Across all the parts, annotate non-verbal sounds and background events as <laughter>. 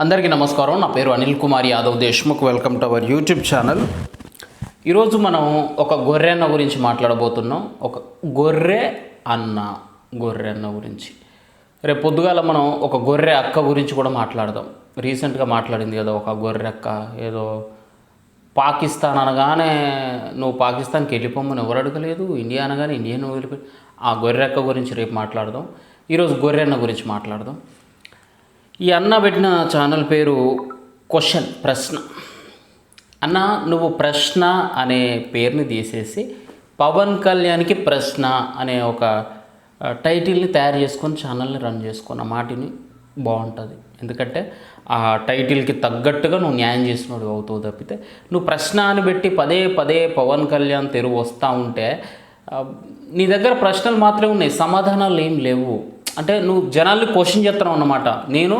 అందరికీ నమస్కారం. నా పేరు Anil Kumar Yadav Deshmukh. Welcome to our YouTube channel ఈరోజు మనం ఒక గొర్రె అన్న గురించి మాట్లాడబోతున్నాం. ఒక గొర్రె అన్న గొర్రె అన్న గురించి. రేపు పొద్దుగాల మనం ఒక గొర్రె అక్క గురించి కూడా మాట్లాడదాం. రీసెంట్గా మాట్లాడింది కదా ఒక గొర్రె అక్క. ఏదో పాకిస్తాన్ అనగానే నువ్వు పాకిస్తాన్కి వెళ్ళిపోమని ఎవరు అడగలేదు. ఇండియా అనగానే ఇండియా నువ్వు వెళ్ళిపో ఆ గొర్రెక్క గురించి రేపు మాట్లాడదాం. ఈరోజు గొర్రెన్న గురించి మాట్లాడదాం. ఈ అన్న పెట్టిన ఛానల్ పేరు క్వశ్చన్ ప్రశ్న. అన్న నువ్వు ప్రశ్న అనే పేరుని తీసేసి పవన్ కళ్యాణ్కి ప్రశ్న అనే ఒక టైటిల్ని తయారు చేసుకొని ఛానల్ని రన్ చేసుకున్న మాటిని బాగుంటుంది. ఎందుకంటే ఆ టైటిల్కి తగ్గట్టుగా నువ్వు న్యాయం చేసినోడు అవుతావు తప్పితే నువ్వు ప్రశ్న అని పెట్టి పదే పదే పవన్ కళ్యాణ్ తెరువు వస్తూ ఉంటే నీ దగ్గర ప్రశ్నలు మాత్రమే ఉన్నాయి సమాధానాలు ఏం లేవు. అంటే నువ్వు జనాల్ని క్వశ్చన్ చేస్తున్నావు అన్నమాట. నేను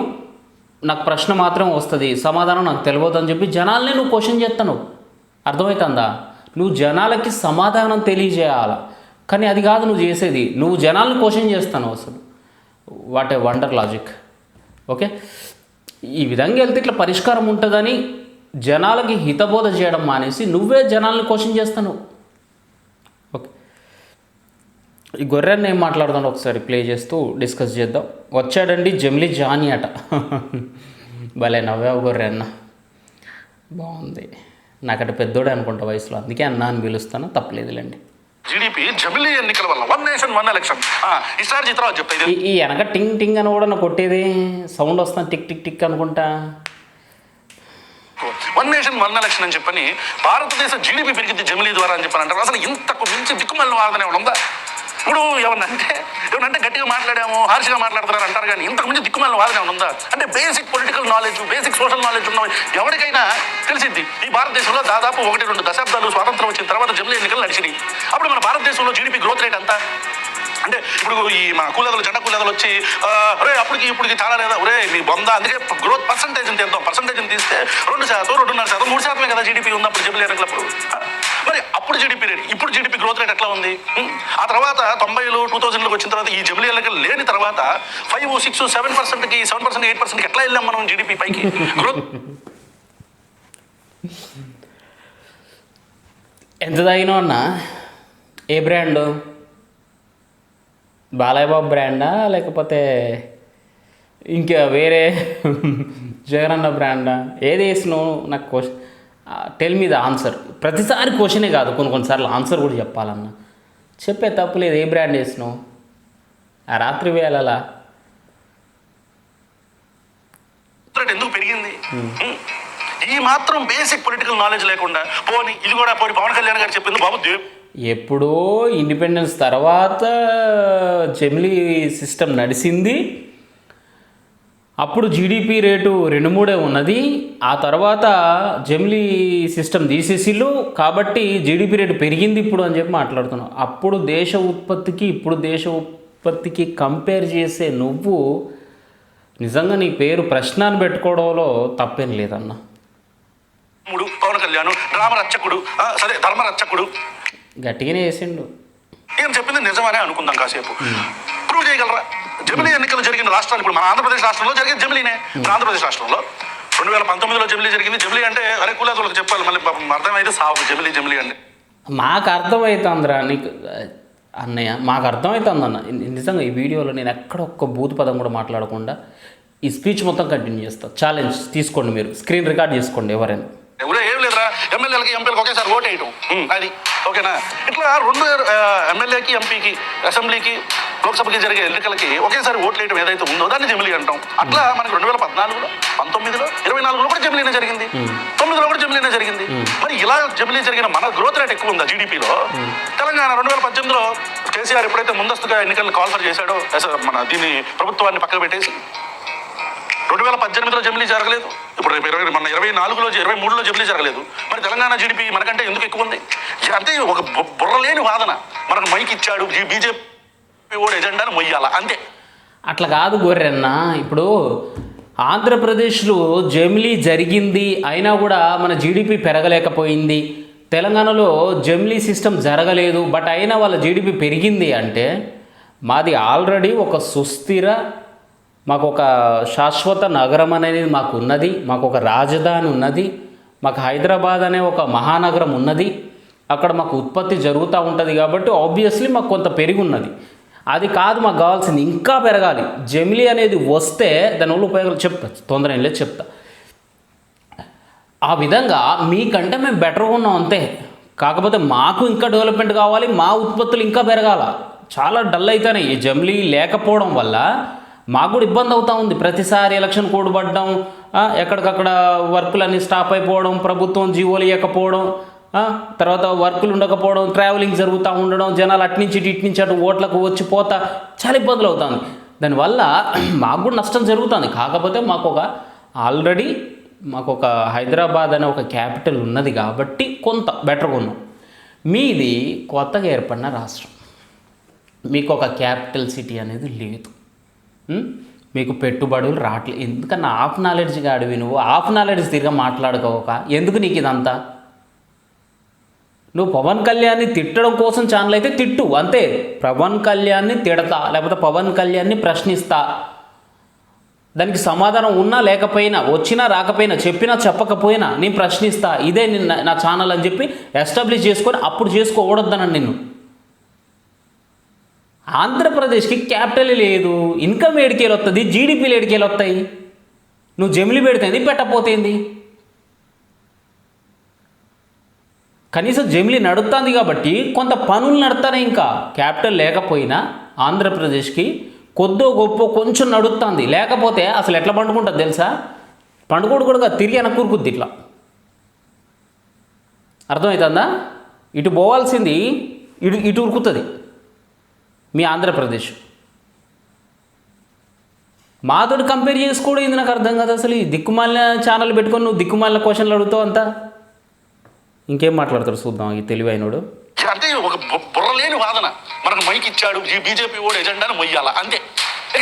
నాకు ప్రశ్న మాత్రం వస్తుంది సమాధానం నాకు తెలియదు అని చెప్పి జనాల్ని నువ్వు క్వశ్చన్ చేస్తాను అర్థమవుతుందా నువ్వు జనాలకి సమాధానం తెలియజేయాల? కానీ అది కాదు నువ్వు చేసేది. నువ్వు జనాల్ని క్వశ్చన్ చేస్తాను అసలు. What a wonder logic okay ఈ విధంగా వెళ్తే ఇట్లా పరిష్కారం ఉంటుందని జనాలకి హితబోధ చేయడం మానేసి నువ్వే జనాల్ని క్వశ్చన్ చేస్తాను ఓకే ఈ గొర్రెని ఏం మాట్లాడుతుండో ఒకసారి ప్లే చేస్తూ డిస్కస్ చేద్దాం. వచ్చాడండి జమిలీ జానీ అట. భలే నవ్వావు గొర్రె అన్న. బాగుంది. నాకట పెద్దోడే అనుకుంటా వయసులో. అందుకే అన్న అని పిలుస్తాను. తప్పలేదులేండి. జీడిపి జమిలీ ఎన్నికల వల్ల వన్ నేషన్ వన్ ఎలక్షన్ ఈ వెనక టింగ్ టింగ్ అని కూడా నాకు కొట్టేది. సౌండ్ వస్తాను టిక్ టిక్ టిక్ అనుకుంటా. వన్ నేషన్ వన్ ఎలక్షన్ అని చెప్పని భారతదేశ జీడిపి పెరిగింది జమిలీ ద్వారా అని చెప్పని అంటారు అసలు ఇంతకు మించి దిక్కుమల్ని వాదన ఏమైనా ఉందా? ఇప్పుడు ఏమన్నంటే ఏమన్నంటే గట్టిగా మాట్లాడాము హార్ష్గా మాట్లాడుతున్నారు అంటారు కానీ ఇంతకు ముందు దిక్కుమల్ని వాదన ఏమైనా ఉందా? అంటే basic political knowledge basic social knowledge ఉన్న ఎవరికైనా తెలిసింది ఈ భారతదేశంలో దాదాపు ఒకటి రెండు దశాబ్దాలు స్వాతంత్రం వచ్చిన తర్వాత జమిలీ ఎన్నికలు నడిచినాయి. అప్పుడు మన భారతదేశంలో జీడిపి గ్రోత్ రేట్ అంతా అంటే ఇప్పుడు ఈ మన కూలదలు జెండా కూలదలు వచ్చి ఆ, ఒరే అప్పటికి ఇప్పటికి చాలా లేదా? ఒరే మీ బొంద అందుకే గ్రోత్ పర్సంటేజ్ తీద్దాం. పర్సంటేజ్ తీస్తే రెండు శాతం రెండున్నర శాతం మూడు శాతమే కదా జీడిపి ఉన్నప్పుడు జబ్బులు ఎన్నికలప్పుడు. మరి అప్పుడు జీడిపి రేట్ ఇప్పుడు జీడిపి గ్రోత్ రేట్ ఎట్లా ఉంది? ఆ తర్వాత తొంభైలో టూ థౌసండ్లోకి వచ్చిన తర్వాత ఈ జమిలీ ఎలక లేని తర్వాత ఫైవ్ సిక్స్ సెవెన్ పర్సెంట్కి సెవెన్ పర్సెంట్ ఎయిట్ పర్సెంట్కి ఎట్లా వెళ్ళాం మనం జీడిపి పైకి? గ్రోత్ ఎంత తగిన అన్న? ఏ బ్రాండ్ బాలయ్యబాబు బ్రాండా లేకపోతే ఇంకా వేరే జగనన్న బ్రాండా ఏది వేసినావు? నాకు question tell me the answer ప్రతిసారి క్వశ్చనే కాదు కొన్ని కొన్నిసార్లు ఆన్సర్ కూడా చెప్పాలన్న. చెప్పే తప్పు లేదు ఏ బ్రాండ్ వేసినావు? ఆ రాత్రి వేళలా? ఎందుకు పెరిగింది? ఈ మాత్రం బేసిక్ పొలిటికల్ నాలెడ్జ్ లేకుండా పోని ఇది కూడా పోని పవన్ కళ్యాణ్ గారు చెప్పింది బాబు ఎప్పుడో ఇండిపెండెన్స్ తర్వాత జమిలీ సిస్టమ్ నడిచింది అప్పుడు జీడిపి రేటు రెండు మూడే ఉన్నది. ఆ తర్వాత జమిలీ సిస్టమ్ తీసేసిళ్ళు. కాబట్టి జీడిపి రేటు పెరిగింది ఇప్పుడు అని చెప్పి మాట్లాడుతున్నావు అప్పుడు దేశ ఉత్పత్తికి ఇప్పుడు దేశ ఉత్పత్తికి కంపేర్ చేసే నువ్వు నిజంగా నీ పేరు ప్రశ్న అని పెట్టుకోవడంలో తప్పేం లేదన్నా. మూడు పవన్ కళ్యాణ్ రామరచ్చకుడు సరే ధర్మరచ్చకుడు. గట్టిగానే వేసిండు ఏం చెప్పింది? నిజమనే అనుకుందాం కాసేపు. ప్రూవ్ చేయగలరా? జమిలీ ఎన్నికలు జరిగిన రాష్ట్రాలు ఇప్పుడు మన ఆంధ్రప్రదేశ్ రాష్ట్రంలో జరిగింది జమిలీనే. ఆంధ్రప్రదేశ్ రాష్ట్రంలో రెండు వేల పంతొమ్మిదిలో జమిలీ జరిగింది. జమిలీ అంటే అరే కులాదులకు చెప్పాలి మళ్ళీ అర్థమైతే సాగు జమిలీ జమిలీ అంటే. మాకు అర్థమవుతుందిరా నీకు అన్నయ్య మాకు అర్థమవుతుంది అన్న. నిజంగా ఈ వీడియోలో నేను ఎక్కడ ఒక్క బూత్ పదం కూడా మాట్లాడకుండా ఈ స్పీచ్ మొత్తం కంటిన్యూ చేస్తాను ఛాలెంజ్ తీసుకోండి మీరు. స్క్రీన్ రికార్డ్ చేసుకోండి ఎవరైనా. ఎవరో ఏం లేదురా. ఎమ్మెల్యేలకి ఎంపీలకి ఒకేసారి ఓట్ వేయటం ఉం, అది. ఓకేనా? ఇట్లా రెండు ఎమ్మెల్యేకి ఎంపీకి అసెంబ్లీకి లోక్సభకి జరిగే ఎన్నికలకి ఒకేసారి ఓట్లు వేయడం ఏదైతే ఉందో దాన్ని జమిలీ అంటాం. అట్లా మనకి రెండు వేల పద్నాలుగులో పంతొమ్మిదిలో ఇరవై నాలుగులో కూడా జమిలీనే జరిగింది. తొమ్మిదిలో కూడా జమిలీనే జరిగింది. మరి ఇలా జమిలీ జరిగిన మన గ్రోత్ రేట్ ఎక్కువ ఉందా జీడిపిలో తెలంగాణ రెండు వేల పద్దెనిమిదిలో కేసీఆర్ ఎప్పుడైతే ముందస్తుగా ఎన్నికలను కాల్ఫర్ చేశాడో మన దీన్ని ప్రభుత్వాన్ని పక్కన పెట్టేసి రెండు వేల పద్దెనిమిదిలో జమిలీ జరగలేదు. ఇప్పుడు రేపు ఇరవై మన ఇరవై నాలుగులో ఇరవై మూడులో జమిలీ జరగలేదు. మరి తెలంగాణ జీడిపి మనకంటే ఎందుకు ఎక్కువ ఉంది? అంటే ఒక బుర్రలేని వాదన. మనకు మైక్ ఇచ్చాడు బీజేపీ ఓడి ఎజెండాను మొయ్యాల. అంతే. అట్లా కాదు గొర్రెన్న. ఇప్పుడు ఆంధ్రప్రదేశ్లో జమిలీ జరిగింది అయినా కూడా మన జీడిపి పెరగలేకపోయింది. తెలంగాణలో జమిలీ సిస్టమ్ జరగలేదు బట్ అయినా వాళ్ళ జీడిపి పెరిగింది అంటే మాది ఆల్రెడీ ఒక సుస్థిర మాకు ఒక శాశ్వత నగరం అనేది మాకు ఉన్నది మాకు ఒక రాజధాని ఉన్నది మాకు హైదరాబాద్ అనే ఒక మహానగరం ఉన్నది. అక్కడ మాకు ఉత్పత్తి జరుగుతూ ఉంటుంది కాబట్టి ఆబ్వియస్లీ మాకు కొంత పెరిగి ఉన్నది అది కాదు మాకు కావాల్సింది ఇంకా పెరగాలి. జమిలి అనేది వస్తే దానివల్ల ఉపయోగాలు చెప్తా తొందర ఏం లేదు చెప్తా. ఆ విధంగా మీకంటే మేము బెటర్గా ఉన్నాం అంతే. కాకపోతే మాకు ఇంకా డెవలప్మెంట్ కావాలి మా ఉత్పత్తులు ఇంకా పెరగాల. చాలా డల్ అవుతున్నాయి ఈ జమ్లీ లేకపోవడం వల్ల మాకు కూడా ఇబ్బంది అవుతూ ఉంది. ప్రతిసారి ఎలక్షన్ కోడ్ ఎక్కడికక్కడ వర్కులన్నీ స్టాప్ అయిపోవడం ప్రభుత్వం జీవోలు ఇవ్వకపోవడం తర్వాత వర్కులు ఉండకపోవడం ట్రావెలింగ్ జరుగుతూ ఉండడం జనాలు అట్నుంచి ఇటు ఇటు నుంచి అటు ఓట్లకు వచ్చిపోతా చాలా ఇబ్బందులు అవుతుంది దానివల్ల <clears throat> మాకు కూడా నష్టం జరుగుతుంది. కాకపోతే మాకు ఒక ఆల్రెడీ మాకు ఒక హైదరాబాద్ అనే ఒక క్యాపిటల్ ఉన్నది కాబట్టి కొంత బెటర్గా ఉన్నాం మీది కొత్తగా ఏర్పడిన రాష్ట్రం. మీకు ఒక క్యాపిటల్ సిటీ అనేది లేదు. మీకు పెట్టుబడులు రావట్లేదు ఎందుకన్నా హాఫ్ నాలెడ్జ్గా అడివి నువ్వు? హాఫ్ నాలెడ్జ్ తిరిగా మాట్లాడుకోక. ఎందుకు నీకు ఇదంతా? నువ్వు పవన్ కళ్యాణ్ని తిట్టడం కోసం ఛానల్ అయితే తిట్టు అంతే. పవన్ కళ్యాణ్ని తిడతా లేకపోతే పవన్ కళ్యాణ్ని ప్రశ్నిస్తా. దానికి సమాధానం ఉన్నా లేకపోయినా వచ్చినా రాకపోయినా చెప్పినా చెప్పకపోయినా నేను ప్రశ్నిస్తా. ఇదే నా ఛానల్ అని చెప్పి ఎస్టాబ్లిష్ చేసుకొని అప్పుడు చేసుకోకూడదన్నాను నిన్ను. ఆంధ్రప్రదేశ్కి క్యాపిటల్ లేదు ఇన్కమ్ ఏడికేలు వస్తుంది జీడిపీలు ఏడికేలు వస్తాయి నువ్వు జమిలి పెడితేంది పెట్టపోతేంది? కనీసం జమిలి నడుస్తుంది కాబట్టి కొంత పనులు నడుతానే ఇంకా. క్యాపిటల్ లేకపోయినా ఆంధ్రప్రదేశ్కి కొద్దో గొప్ప కొంచెం నడుస్తుంది లేకపోతే అసలు ఎట్లా పండుకుంటుంది తెలుసా? పండుకోడు కూడా తిరిగి వెనక్కి కూరుకుద్ది ఇట్లా. అర్థమవుతుందా ఇటు పోవాల్సింది ఇటు ఇటు ఉరుకుతుంది. మీ ఆంధ్రప్రదేశ్. మాతోటి కంపేర్ చేసుకోవడం ఇది నాకు అర్థం కాదు అసలు ఈ దిక్కుమాలిన ఛానల్ పెట్టుకొని నువ్వు దిక్కుమాలిన క్వశ్చన్లు అడుగుతావు అంతా? ఇంకేం మాట్లాడతాడు చూద్దాం ఈ తెలివైనడు అంటే ఒక బుర్రలేని వాదన. మనకు మైక్ ఇచ్చాడు బీజేపీ ఓడి ఎజెండాను మొయ్యాల? అంతే.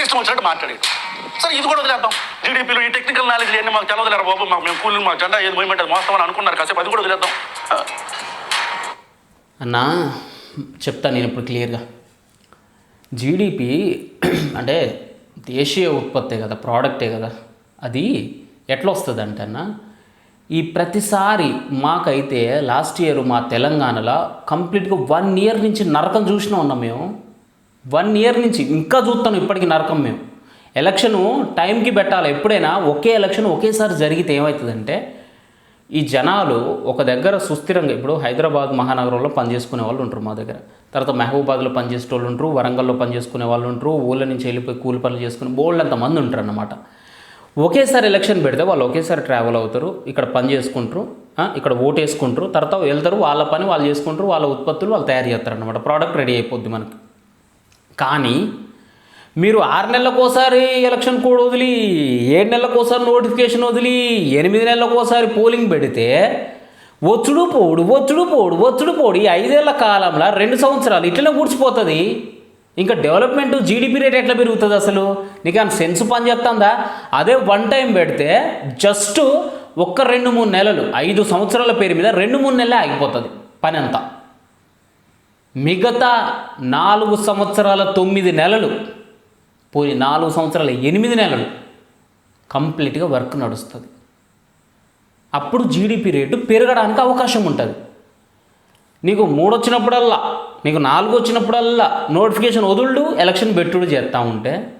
ఇష్టం వచ్చినట్టు మాట్లాడాడు సరే ఇది కూడా వదిలేద్దాం. జీడీపీలో ఈ టెక్నికల్ నాలెడ్జ్ అన్ని మాకు తెలవదులేరు బాబు? మాకు మేము కూలి మా జెండా ఏది అది మోస్తామని అనుకున్నారు. కాసేపు అది కూడా వదిలేద్దాం. అన్నా చెప్తా నేను ఇప్పుడు క్లియర్గా జీడిపి <clears throat> అంటే దేశీయ ఉత్పత్తే కదా ప్రోడక్టే కదా అది ఎట్లా వస్తుంది అంటే అన్న ఈ ప్రతిసారి మాకైతే లాస్ట్ ఇయర్ మా తెలంగాణలో కంప్లీట్గా వన్ ఇయర్ నుంచి నరకం చూసినా ఉన్నాం మేము. వన్ ఇయర్ నుంచి ఇంకా చూస్తాను ఇప్పటికీ నరకం మేము. ఎలక్షను టైంకి పెట్టాలి. ఎప్పుడైనా ఒకే ఎలక్షన్ ఒకేసారి జరిగితే ఏమవుతుందంటే ఈ జనాలు ఒక దగ్గర సుస్థిరంగా ఇప్పుడు హైదరాబాద్ మహానగరంలో పనిచేసుకునే వాళ్ళు ఉంటారు మా దగ్గర. తర్వాత మహబూబాద్లో పనిచేసే వాళ్ళు ఉంటారు వరంగల్లో పనిచేసుకునే వాళ్ళు ఉంటారు ఊళ్ళ నుంచి వెళ్ళిపోయి కూలి పనులు చేసుకుని బోల్డ్ అంత మంది ఉంటారు అన్నమాట ఒకేసారి ఎలక్షన్ పెడితే వాళ్ళు ఒకేసారి ట్రావెల్ అవుతారు ఇక్కడ పని చేసుకుంటారు ఇక్కడ ఓటు వేసుకుంటారు తర్వాత వెళ్తారు వాళ్ళ పని వాళ్ళు చేసుకుంటారు వాళ్ళ ఉత్పత్తులు వాళ్ళు తయారు చేస్తారు అనమాట ప్రోడక్ట్ రెడీ అయిపోద్ది మనకి. కానీ మీరు ఆరు నెలలకోసారి ఎలక్షన్ కోడ్ వదిలి ఏడు నెలలకోసారి నోటిఫికేషన్ వదిలి ఎనిమిది నెలలకోసారి పోలింగ్ పెడితే వచ్చుడు పోడు వచ్చుడు పోడు వచ్చుడు పోడు. ఈ ఐదేళ్ళ కాలంలో రెండు సంవత్సరాలు ఇట్లనే కూర్చిపోతుంది ఇంకా డెవలప్మెంట్ జీడిపి రేట్ ఎట్లా పెరుగుతుంది అసలు? నీకు అని సెన్స్ పని చేస్తుందా? అదే వన్ టైం పెడితే జస్ట్ ఒక్క రెండు మూడు నెలలు ఐదు సంవత్సరాల పేరు మీద రెండు మూడు నెలలే ఆగిపోతుంది పని అంతా మిగతా నాలుగు సంవత్సరాల తొమ్మిది నెలలు పోయి నాలుగు సంవత్సరాలు ఎనిమిది నెలలు కంప్లీట్గా వర్క్ నడుస్తుంది. అప్పుడు జీడిపి రేటు పెరగడానికి అవకాశం ఉంటుంది. నీకు మూడు వచ్చినప్పుడల్లా నీకు నాలుగు వచ్చినప్పుడల్లా నోటిఫికేషన్ వదులుడు ఎలక్షన్ పెట్టుడు చేస్తూ ఉంటే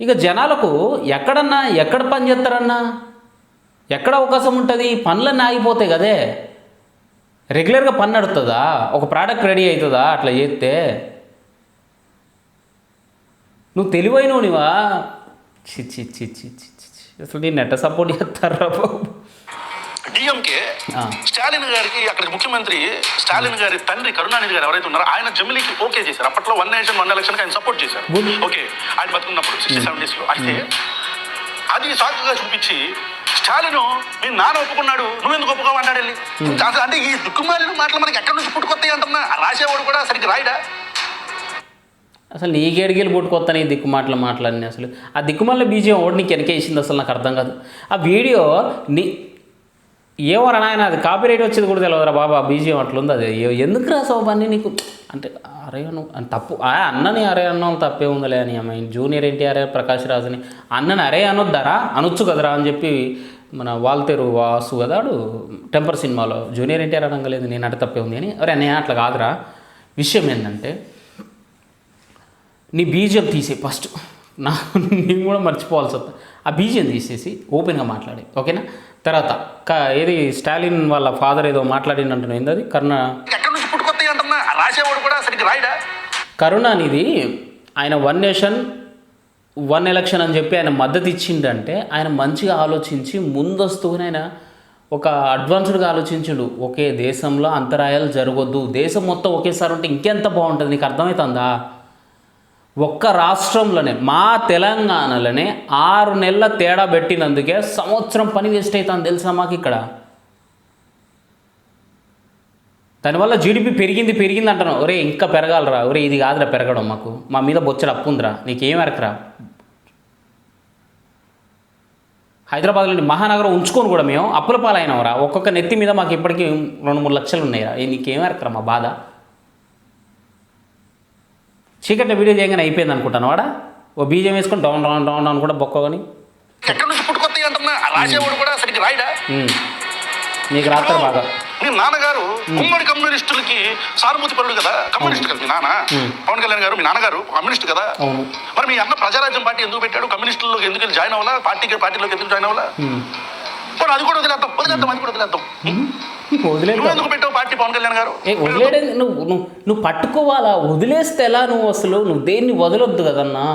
ఇక జనాలకు ఎక్కడన్నా ఎక్కడ పని చేస్తారన్నా ఎక్కడ అవకాశం ఉంటుంది? పనులన్నీ ఆగిపోతాయి కదే. రెగ్యులర్గా పని నడుతుందా ఒక ప్రోడక్ట్ రెడీ అవుతుందా? అట్లా చేస్తే నువ్వు తెలివైనవు నీవా చి చి చి చి. అసలు నేను ఎట్ట సపోర్ట్ చేస్తారా బాబు? డిఎంకే. స్టాలిన్ గారికి అక్కడ ముఖ్యమంత్రి స్టాలిన్ గారి తండ్రి కరుణానిధి గారు ఎవరైతే ఉన్నారో ఆయన జమిలీకి ఓకే చేశారు. అప్పట్లో వన్ నేషన్ వన్ ఎలక్షన్ ఆయన సపోర్ట్ చేశారు. ఓకే ఆయన బతుకున్నప్పుడు సిక్స్టీ సెవెంటీస్లో. అయితే అది సాకుగా చూపించి స్టాలిన్ మీ నాన్న ఒప్పుకున్నాడు నువ్వెందుకు ఒప్పుకోవు అన్నాడు వెళ్ళి? అసలు అంటే ఈ దిక్కుమాలిన మాటలు మనకి ఎక్కడి నుంచి పుట్టుకొస్తాయి అంటున్నా? రాసేవాడు కూడా సరిగ్గా రాయడా? అసలు నీకేడికెళ్ళి పుట్టుకొస్తాను ఈ దిక్కుమాటలు మాట్లాడిన అసలు. ఆ దిక్కుమాల బీజం ఓడి నీకు వెనకేసింది అసలు నాకు అర్థం కాదు. ఆ వీడియో నీ ఏమరా నాయన అది కాపీ రైట్ వచ్చేది కూడా తెలియదురా బాబా బీజం అట్లుంది అది. ఎందుకు రాసావు నీకు? అంటే అరే అను తప్పు ఆ అన్నని అరే అన్నాం తప్పే ఉందిలే అని అమ్మాయి జూనియర్ ఎన్టీఆర్ ప్రకాష్ రాజుని. అన్నని అరే అనొద్దారా? అనొచ్చు కదరా అని చెప్పి మన వాల్తేరు వాసు కదాడు టెంపర్ సినిమాలో. జూనియర్ ఎన్టీఆర్ అనగలేదు నేను అంటే తప్పే ఉంది అని. అరే అన్నయ్య అట్లా కాదురా. విషయం ఏంటంటే నీ బీజం తీసే ఫస్ట్. నా నేను కూడా మర్చిపోవాల్సి వస్తుంది ఆ బీజం తీసేసి ఓపెన్గా మాట్లాడి ఓకేనా? తర్వాత క ఏది స్టాలిన్ వాళ్ళ ఫాదర్ ఏదో మాట్లాడినంటున్నావు ఏంది అది కరుణ రాయడా? కరుణానిధి ఆయన వన్ నేషన్ వన్ ఎలక్షన్ అని చెప్పి ఆయన మద్దతు ఇచ్చిండంటే ఆయన మంచిగా ఆలోచించి ముందస్తుగానే ఆయన ఒక అడ్వాన్స్డ్గా ఆలోచించుడు. ఒకే దేశంలో అంతరాయాలు జరగొద్దు. దేశం మొత్తం ఒకేసారి ఉంటే ఇంకెంత బాగుంటుంది? నీకు అర్థమవుతుందా ఒక్క రాష్ట్రంలోనే మా తెలంగాణలోనే ఆరు నెలల తేడా పెట్టినందుకే సంవత్సరం పని వేస్ట్ అవుతుంది తెలుసా మాకు ఇక్కడ? దానివల్ల జీడిపి పెరిగింది పెరిగింది అంటాను ఒరే ఇంకా పెరగాలరా. ఒరే ఇది కాదురా పెరగడం మాకు. మా మీద బొచ్చడు అప్పు ఉందిరా. నీకేం ఎరకరా హైదరాబాద్లోని మహానగరం ఉంచుకొని కూడా మేము అప్పుల పాలైనవరా. ఒక్కొక్క నెత్తి మీద మాకు ఇప్పటికీ రెండు మూడు లక్షలు ఉన్నాయిరా. నీకేం ఎరకరా మా బాధ? చీకట్లో వీడియో చేయగానే అయిపోయింది అనుకుంటాను వాడా? ఓ బీజం వేసుకొని డౌన్ డౌన్ డౌన్ డౌన్ కూడా బొక్కని ఎక్కడి నుంచి పుట్టుకొస్తాయి అంటున్నా? రాసేవాడు కూడా సరిగ్గా రాయడా? నీకు రాత్రి బాగా. మీ నాన్నగారు ఉమ్మడి కమ్యూనిస్టులకి సానుభూతి పరుడు కదా? కమ్యూనిస్ట్ కదా మీ నాన్న? పవన్ కళ్యాణ్ గారు మీ నాన్నగారు కమ్యూనిస్ట్ కదా? మరి మీ అన్న ప్రజారాజ్యం పార్టీ ఎందుకు పెట్టాడు? కమ్యూనిస్టుల్లోకి ఎందుకు జాయిన్ అవ్వాలా? పార్టీకి పార్టీలోకి ఎందుకు జాయిన్ అవ్వాలా. మరి అది కూడా వదిలేద్దాం వదిలేద్దాం అది కూడా వదిలేద్దాం. వదిలేదు నువ్వు ఎందుకు పెట్టావు పార్టీ పవన్ కళ్యాణ్ గారు? ఏ వదిలేడే నువ్వు నువ్వు నువ్వు పట్టుకోవాలా? వదిలేస్తే ఎలా నువ్వు అసలు? నువ్వు దేన్ని వదలొద్దు కదన్నా?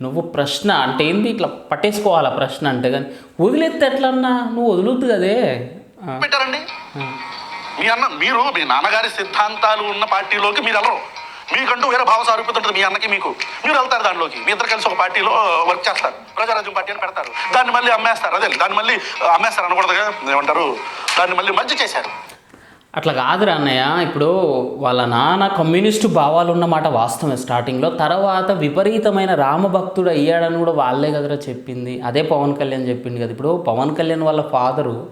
నువ్వు ప్రశ్న అంటే ఏంది ఇట్లా పట్టేసుకోవాలా ప్రశ్న అంటే కానీ వదిలేస్తే ఎట్లా అన్నా నువ్వు వదలొద్దు కదే. పెట్టారండి. మీ అన్న మీరు మీ నాన్నగారి సిద్ధాంతాలు ఉన్న పార్టీలోకి మీరు వెళ్ళరు. మీకంటూ వేరే భావ సారూప్యత ఉంటుంది మీ అన్నకి మీకు. మీరు వెళ్తారు దానిలోకి మీ ఇద్దరు కలిసి ఒక పార్టీలో వర్క్ చేస్తారు. ప్రజారాజ్యం పార్టీ అని పెడతారు. దాన్ని మళ్ళీ అమ్మేస్తారు అదే. దాన్ని మళ్ళీ అమ్మేస్తారు అనకూడదుగా ఏమంటారు? దాన్ని మళ్ళీ మంచి చేశారు. అట్లా కాదురా అన్నయ్య. ఇప్పుడు వాళ్ళ నాన్న కమ్యూనిస్టు భావాలు ఉన్నమాట వాస్తవమే స్టార్టింగ్లో తర్వాత విపరీతమైన రామభక్తుడు అయ్యాడని కూడా వాళ్ళే కదరా చెప్పింది. అదే పవన్ కళ్యాణ్ చెప్పింది కదా. ఇప్పుడు పవన్ కళ్యాణ్ వాళ్ళ ఫాదరు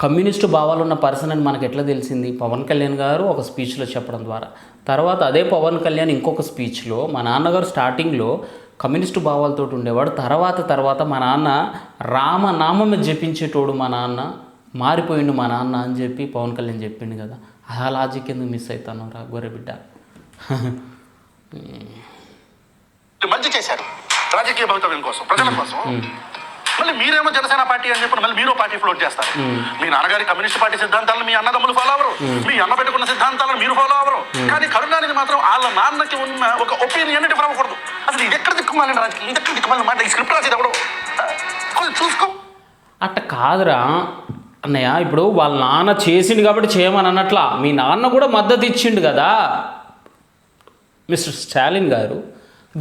కమ్యూనిస్టు భావాలు ఉన్న పర్సన్ అని మనకు ఎట్లా తెలిసింది? పవన్ కళ్యాణ్ గారు ఒక స్పీచ్లో చెప్పడం ద్వారా. తర్వాత అదే పవన్ కళ్యాణ్ ఇంకొక స్పీచ్లో మా నాన్నగారు స్టార్టింగ్లో కమ్యూనిస్టు భావాలతో ఉండేవాడు. తర్వాత తర్వాత మా నాన్న రామనామమే జపించేటోడు మా నాన్న. మారిపోయిండు మా నాన్న అని చెప్పి పవన్ కళ్యాణ్ చెప్పిండు కదా. ఆ లాజిక్ ఎందుకు మిస్ అవుతాను రా గొర్రెబిడ్డ మంచి చేశారు. రాజకీయ భవితవ్యం కోసం ప్రజల కోసం. మళ్ళీ మీరేమో జనసేన పార్టీ అని చెప్పి మళ్ళీ మీరు పార్టీ ఫ్లోట్ చేస్తారు. మీ నాన్నగారి కమ్యూనిస్ట్ పార్టీ సిద్ధాంతాలను మీ అన్నదమ్ములు ఫాలో అవ్వరు. మీ అన్న పెట్టుకున్న సిద్ధాంతాలను మీరు ఫాలో అవ్వరు. కానీ కరుణానిధి మాత్రం వాళ్ళ నాన్నకి ఉన్న ఒక ఒపీనియన్ డిఫర్ అవ్వకూడదు. అసలు ఇది ఎక్కడ దిక్కుమాలండి రాజకీయం? ఇది ఎక్కడ దిక్కుమాలని మాట? ఈ స్క్రిప్ట్ రాసేది ఎవడు? కొంచెం చూసుకో. అట్ట కాదురా. అన్నయ్య ఇప్పుడు వాళ్ళ నాన్న చేసిండు కాబట్టి చేయమని అన్నట్లా. మీ నాన్న కూడా మద్దతు ఇచ్చిండు కదా. మిస్టర్ స్టాలిన్ గారు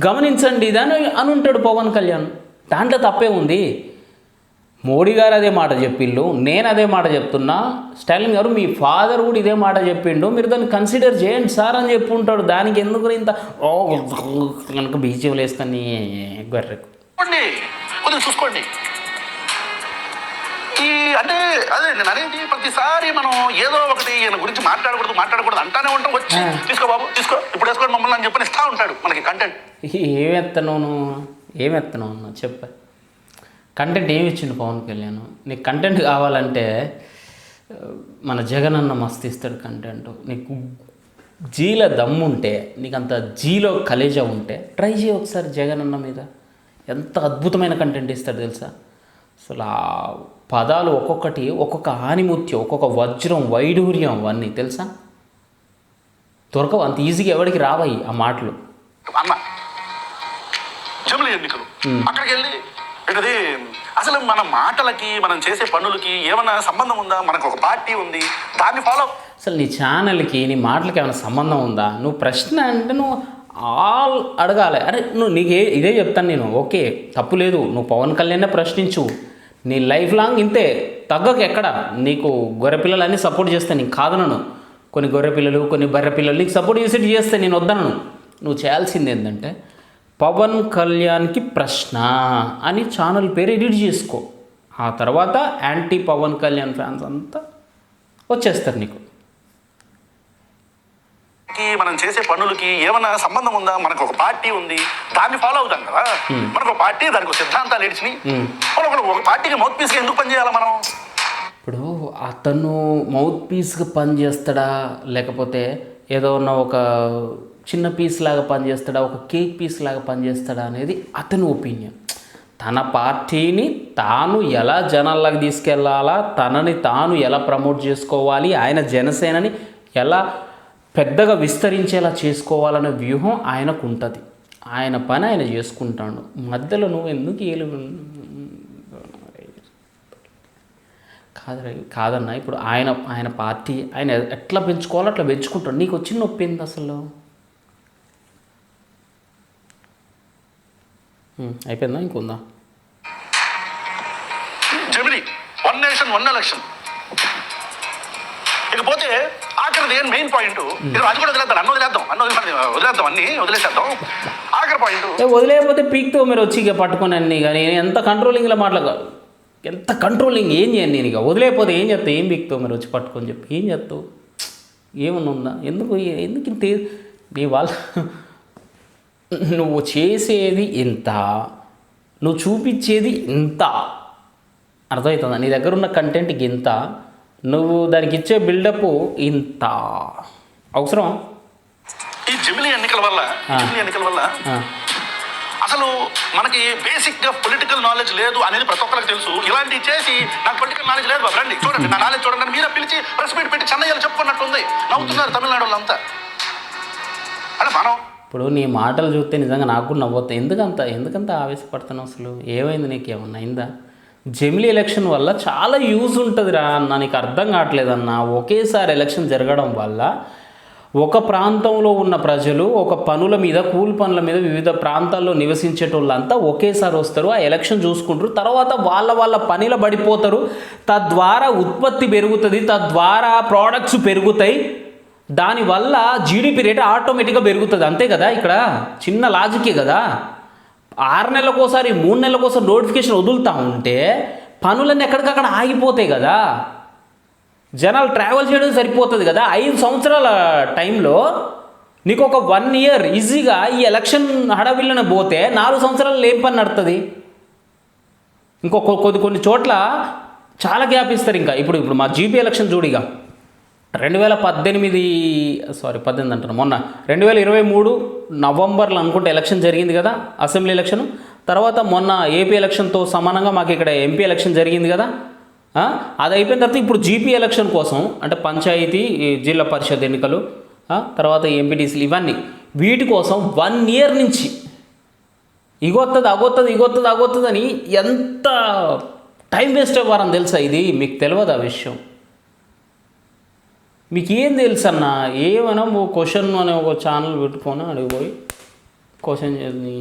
గమనించండి ఇదని అని ఉంటాడు పవన్ కళ్యాణ్. దాంట్లో తప్పే ఉంది. మోడీ గారు అదే మాట చెప్పిండు నేను అదే మాట చెప్తున్నా స్టాలిన్ గారు మీ ఫాదర్ కూడా ఇదే మాట చెప్పిండు మీరు దాన్ని కన్సిడర్ చేయండి సార్ అని చెప్పి ఉంటాడు దానికి ఎందుకు ఇంత ఓ కనుక బీచ్ వేసుకొని గొర్రెకు చూసుకోండి. ఈ అంటే అదే నేను అనేది ప్రతిసారి మనం ఏదో ఒకటి ఈయన గురించి మాట్లాడకూడదు మాట్లాడకూడదు అంటానే ఉంటాం. వచ్చి. తీసుకో బాబు తీసుకో. ఇప్పుడు వేసుకోండి మమ్మల్ని అని చెప్పని ఇస్తా ఉంటాడు మనకి కంటెంట్ ఏమెత్తను ఏమెత్తను అన్న? చెప్ప. కంటెంట్ ఏమి ఇచ్చిండు పవన్ కళ్యాణ్? నీకు కంటెంట్ కావాలంటే మన జగన్ అన్న మస్తు ఇస్తాడు కంటెంట్ నీకు జీల దమ్ముంటే నీకు అంత జీలో కలేజా ఉంటే ట్రై చేయి ఒకసారి జగన్ అన్న మీద. ఎంత అద్భుతమైన కంటెంట్ ఇస్తాడు తెలుసా? అసలు ఆ పదాలు ఒక్కొక్కటి ఒక్కొక్క ఆనిముత్యం ఒక్కొక్క వజ్రం వైడూర్యం అవన్నీ తెలుసా? దొరకవు. అంత ఈజీగా ఎవరికి రావాయి ఆ మాటలు. అన్న జమిలి ఎన్నికలు. అక్కడికి వెళ్ళి ఏంటది? అసలు మన మాటలకి మనం చేసే పనులకి ఏమైనా సంబంధం ఉందా? మనకు ఒక పార్టీ ఉంది దాన్ని ఫాలో అసలు నీ ఛానల్కి నీ మాటలకి ఏమైనా సంబంధం ఉందా? నువ్వు ప్రశ్న అంటే నువ్వు ఆల్ అడగాలి. అరే నువ్వు నీకు ఇదే చెప్తాను నేను. ఓకే తప్పు లేదు. నువ్వు పవన్ కళ్యాణ్నే ప్రశ్నించు. నీ లైఫ్ లాంగ్ ఇంతే. తగ్గకు ఎక్కడ? నీకు గొర్రె పిల్లలన్నీ సపోర్ట్ చేస్తే నీకు కాదనను. కొన్ని గొర్రె పిల్లలు కొన్ని బర్రె పిల్లలు నీకు సపోర్ట్ చేసేటి చేస్తే నేను వద్దనను. నువ్వు చేయాల్సింది ఏంటంటే పవన్ కళ్యాణ్కి ప్రశ్న అని ఛానల్ పేరు ఎడిట్ చేసుకో. ఆ తర్వాత యాంటీ పవన్ కళ్యాణ్ ఫ్యాన్స్ అంతా వచ్చేస్తారు నీకు. మనం చేసే పనులకి ఏమైనా సంబంధం ఉందా? మనకు ఒక పార్టీ ఉంది. దాన్ని ఫాలో అవుతాం కదా? మనకు ఒక పార్టీ దానికి సిద్ధాంతాలు ఏడ్చినాయి. మనం ఒక- పార్టీకి మౌత్ పీస్గా ఎందుకు పనిచేయాలి మనం? ఇప్పుడు అతను మౌత్ పీస్గా పనిచేస్తాడా లేకపోతే ఏదో ఉన్న ఒక చిన్న పీస్ లాగా పనిచేస్తాడా? ఒక కేక్ పీస్ లాగా పనిచేస్తాడా అనేది అతని ఒపీనియన్ తన పార్టీని తాను ఎలా జనాల్లోకి తీసుకెళ్ళాలా తనని తాను ఎలా ప్రమోట్ చేసుకోవాలి? ఆయన జనసేనని ఎలా పెద్దగా విస్తరించేలా చేసుకోవాలనే వ్యూహం ఆయనకు ఉంటుంది ఆయన పని ఆయన చేసుకుంటాడు. మధ్యలో నువ్వు ఎందుకు ఏలు కాదు కాదన్న. ఇప్పుడు ఆయన ఆయన పార్టీ ఆయన ఎట్లా పెంచుకోవాలో అట్లా పెంచుకుంటాడు. నీకు వచ్చిన నొప్పి ఏంది అసలు? అయిపోయిందా? ఇంకుందా? జమిని వన్ నేషన్ వన్ ఎలక్షన్ ఇకపోతే ఆఖరిది ఏం మెయిన్ పాయింట్ ఇది అది కూడా వదిలేద్దాం అన్న వదిలేద్దాం అన్న వదిలేద్దాం వదిలేద్దాం అన్ని వదిలేసేద్దాం. ఆఖరి పాయింట్ ఏ, వదిలేయకపోతే పీక్తో మీరు వచ్చి ఇక పట్టుకొని అన్ని కానీ ఎంత కంట్రోలింగ్లో మాట్లాడ ఎంత కంట్రోలింగ్ ఏం చేయండి నేను ఇక. వదిలేయకపోతే ఏం చేస్తావు? ఏం పీక్తావు మీరు వచ్చి పట్టుకొని చెప్పి ఏం చేస్తావు? ఏమన్నా ఉందా? ఎందుకు ఎందుకు ఇంత నీ వాళ్ళ నువ్వు చేసేది ఇంత నువ్వు చూపించేది ఇంత. అర్థమవుతుందా నీ దగ్గర ఉన్న కంటెంట్ ఇంత నువ్వు దానికి ఇచ్చే బిల్డప్ ఇంత. అవసరం ఈ జమిలి ఎన్నికల వల్ల. జమిలి ఎన్నికల వల్ల అసలు మనకి బేసిక్గా పొలిటికల్ నాలెడ్జ్ లేదు అనేది ప్రతి ఒక్కరికి తెలుసు. ఇలాంటివి చేసి నాకు పొలిటికల్ నాలెడ్జ్ లేదు బాబు రండి చూడండి నా నాలెడ్జ్ చూడండి మీరే పిలిచి ప్రెస్ మీట్ పెట్టి చెన్నయ్యలు చెప్పుకున్నట్టుంది నవ్వుతున్నారు తమిళనాడు వాళ్ళంతా. అంటే మనం ఇప్పుడు నీ మాటలు చూస్తే నిజంగా నాకు కూడా నవ్వుతాయి ఎందుకంత ఎందుకంత ఆవేశపడుతున్నావు అసలు? ఏమైంది నీకు ఏమన్నా అయిందా? జమిలీ ఎలక్షన్ వల్ల చాలా యూజ్ ఉంటుందిరా అన్న నీకు అర్థం కావట్లేదన్న. ఒకేసారి ఎలక్షన్ జరగడం వల్ల ఒక ప్రాంతంలో ఉన్న ప్రజలు ఒక పనుల మీద కూలి పనుల మీద వివిధ ప్రాంతాల్లో నివసించేటోళ్ళంతా ఒకేసారి వస్తారు ఆ ఎలక్షన్ చూసుకుంటారు. తర్వాత వాళ్ళ వాళ్ళ పనిలో పడిపోతారు. తద్వారా ఉత్పత్తి పెరుగుతుంది తద్వారా ప్రోడక్ట్స్ పెరుగుతాయి. దానివల్ల జీడిపి రేట్ ఆటోమేటిక్గా పెరుగుతుంది. అంతే కదా? ఇక్కడ చిన్న లాజికే కదా? ఆరు నెలలకోసారి మూడు నెలలకోసారి నోటిఫికేషన్ వదులుతూ ఉంటే పనులన్నీ ఎక్కడికక్కడ ఆగిపోతాయి కదా? జనాలు ట్రావెల్ చేయడం సరిపోతుంది కదా? ఐదు సంవత్సరాల టైంలో నీకు ఒక వన్ ఇయర్ ఈజీగా ఈ ఎలక్షన్ హడావిల్లను పోతే నాలుగు సంవత్సరాలు ఏం పని నడుతుంది? ఇంకో కొ- కొద్ది కొన్ని చోట్ల చాలా గ్యాప్ ఇస్తారు ఇంకా. ఇప్పుడు ఇప్పుడు మా జీపీ ఎలక్షన్ చూడిగా రెండు వేల పద్దెనిమిది సారీ పద్దెనిమిది అంటాను మొన్న. రెండు వేల ఇరవై మూడు నవంబర్లో అనుకుంటే ఎలక్షన్ జరిగింది కదా అసెంబ్లీ ఎలక్షన్. తర్వాత మొన్న ఏపీ ఎలక్షన్తో సమానంగా మాకు ఇక్కడ ఎంపీ ఎలక్షన్ జరిగింది కదా అది అయిపోయిన తర్వాత ఇప్పుడు జీపీ ఎలక్షన్ కోసం అంటే పంచాయతీ జిల్లా పరిషత్ ఎన్నికలు తర్వాత ఎంపీటీసీలు ఇవన్నీ వీటి కోసం వన్ ఇయర్ నుంచి ఇగొత్తది అగొత్తది ఇగొత్తది అగొత్తదని ఎంత టైం వేస్ట్ అవ్వారని తెలుసా ఇది? మీకు తెలియదు ఆ విషయం? మీకు ఏం తెలుసు అన్న ఏమైనా ఓ క్వశ్చన్ అనే ఒక ఛానల్ పెట్టుకొని అడిగిపోయి క్వశ్చన్ చేసి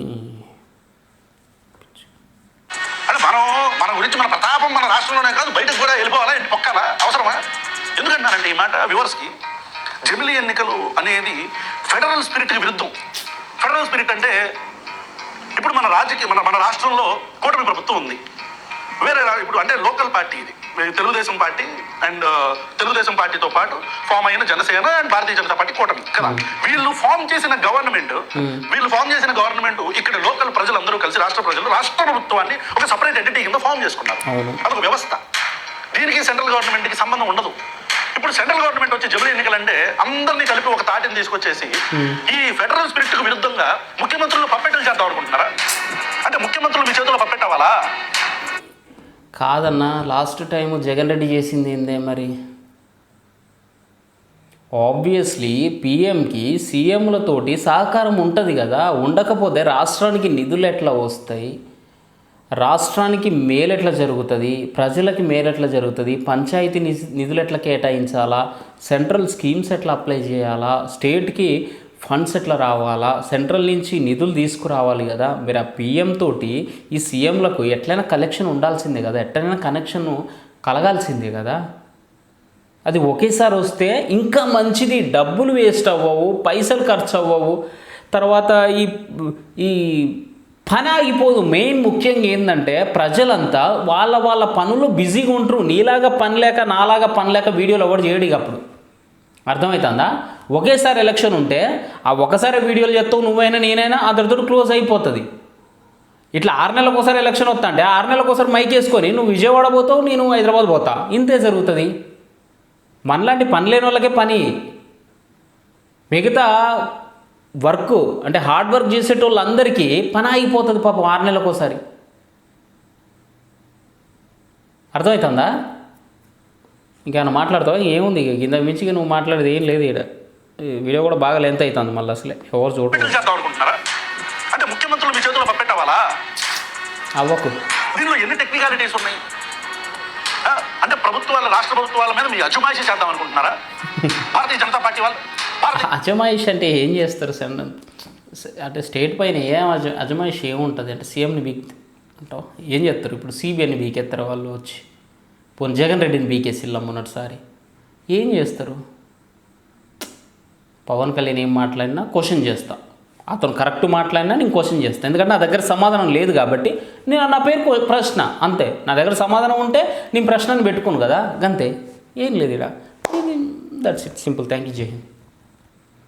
మనం మన గురించి మన ప్రతాపం మన రాష్ట్రంలోనే కాదు బయటకు కూడా వెళ్ళిపోవాలా ఇంటి పొక్కాలా అవసరమా? ఎందుకంటానంటే ఈ మాట వ్యూవర్స్కి జమిలీ ఎన్నికలు అనేది ఫెడరల్ స్పిరిట్కి విరుద్ధం. ఫెడరల్ స్పిరిట్ అంటే ఇప్పుడు మన రాజకీయ మన మన రాష్ట్రంలో కూటమి ప్రభుత్వం ఉంది. వేరే ఇప్పుడు అంటే లోకల్ పార్టీ ఇది. తెలుగుదేశం పార్టీ అండ్ తెలుగుదేశం పార్టీతో పాటు ఫామ్ అయిన జనసేన అండ్ భారతీయ జనతా పార్టీ కూటమి. కదా? వీళ్ళు ఫామ్ చేసిన గవర్నమెంట్ వీళ్ళు ఫామ్ చేసిన గవర్నమెంట్ ఇక్కడ లోకల్ ప్రజలందరూ కలిసి రాష్ట్ర ప్రజలు రాష్ట్ర ప్రభుత్వాన్ని ఒక సపరేట్ ఎంటిటీ కింద ఫామ్ చేసుకున్నారు. అదొక వ్యవస్థ. దీనికి సెంట్రల్ గవర్నమెంట్కి సంబంధం ఉండదు. ఇప్పుడు సెంట్రల్ గవర్నమెంట్ వచ్చి జమిలీ ఎన్నికలంటే అందరినీ కలిపి ఒక తాటిని తీసుకొచ్చేసి ఈ ఫెడరల్ స్పిరిట్కు విరుద్ధంగా ముఖ్యమంత్రులు పప్పెట్టలు చేద్దాం అనుకుంటున్నారా? అంటే ముఖ్యమంత్రులు మీ చేతిలో పప్పెట్టవాలా కాదన్న లాస్ట్ టైం జగన్ రెడ్డి చేసింది ఏందే మరి? ఆబ్వియస్లీ పిఎంకి సీఎంలతోటి సహకారం ఉంటుంది కదా. ఉండకపోతే రాష్ట్రానికి నిధులు ఎట్లా వస్తాయి? రాష్ట్రానికి మేలు ఎట్లా జరుగుతుంది? ప్రజలకి మేలు ఎట్లా జరుగుతుంది? పంచాయతీ నిధులు ఎట్లా కేటాయించాలా? సెంట్రల్ స్కీమ్స్ ఎట్లా అప్లై చేయాలా? స్టేట్కి ఫండ్స్ ఎట్లా రావాలా? సెంట్రల్ నుంచి నిధులు తీసుకురావాలి కదా. మీరు ఆ పిఎం తోటి ఈ సీఎంలకు ఎట్లయినా కలెక్షన్ ఉండాల్సిందే కదా. ఎట్లయినా కనెక్షన్ కలగాల్సిందే కదా. అది ఒకేసారి వస్తే ఇంకా మంచిది. డబ్బులు వేస్ట్ అవ్వవు పైసలు ఖర్చు అవ్వవు. తర్వాత ఈ ఈ పని ఆగిపోదు. మెయిన్ ముఖ్యంగా ఏంటంటే ప్రజలంతా వాళ్ళ వాళ్ళ పనులు బిజీగా ఉంటారు. నీలాగా పని లేక నాలాగా పని లేక వీడియోలు ఎవరు చేయడు అప్పుడు. అర్థమవుతుందా ఒకేసారి ఎలక్షన్ ఉంటే ఆ ఒకసారి వీడియోలు చేస్తావు నువ్వైనా నేనైనా అందరితో క్లోజ్ అయిపోతుంది. ఇట్లా ఆరు నెలలకు ఒకసారి ఎలక్షన్ వస్తా అంటే ఆరు నెలలకు ఒకసారి మైక్ వేసుకొని నువ్వు విజయవాడ పోతావు నేను హైదరాబాద్ పోతా. ఇంతే జరుగుతుంది. మనలాంటి పని లేని వాళ్ళకే పని. మిగతా వర్క్ అంటే హార్డ్ వర్క్ చేసేటోళ్ళందరికీ పని అయిపోతుంది పాపం ఆరు నెలలకు ఒకసారి. అర్థమవుతుందా ఇంకేమైనా మాట్లాడతావా? ఏముంది? ఇక కింద మించిగా నువ్వు మాట్లాడేది ఏం లేదు ఇక్కడ వీడియో కూడా బాగా లెంత్ అవుతుంది మళ్ళీ అసలే. ఎవరు చూడరు. అంటే ముఖ్యమంత్రులు మీ చేతిలో పప్పెట్టవాలా అవ్వకు. దీనిలో ఎన్ని టెక్నికాలిటీస్ ఉన్నాయి? అంటే ప్రభుత్వాల రాష్ట్ర ప్రభుత్వాల మీద మీ అజమాయిషీ చేద్దాం అనుకుంటున్నారా? <laughs> భారతీయ జనతా పార్టీ వాళ్ళు అజమాయిష్ అంటే ఏం చేస్తారు సార్? అంటే స్టేట్ పైన ఏం అజ అజమాయిష్ ఏముంటుంది? అంటే సీఎంని బీక్ అంటావు? ఏం చేస్తారు? ఇప్పుడు సిబిఐని బీకెత్తారు వాళ్ళు వచ్చి? పోనీ జగన్ రెడ్డిని బీకేసిల్లాం మొన్నటిసారి? ఏం చేస్తారు? పవన్ కళ్యాణ్ ఏం మాట్లాడినా క్వశ్చన్ చేస్తా. అతను కరెక్ట్ మాట్లాడినా నేను క్వశ్చన్ చేస్తాను ఎందుకంటే నా దగ్గర సమాధానం లేదు కాబట్టి నేను నా పేరు ప్రశ్న అంతే. నా దగ్గర సమాధానం ఉంటే నేను ప్రశ్నను పెట్టుకోను కదా అంతే ఏం లేదు ఇక్కడ that's it simple thank you Jai Hind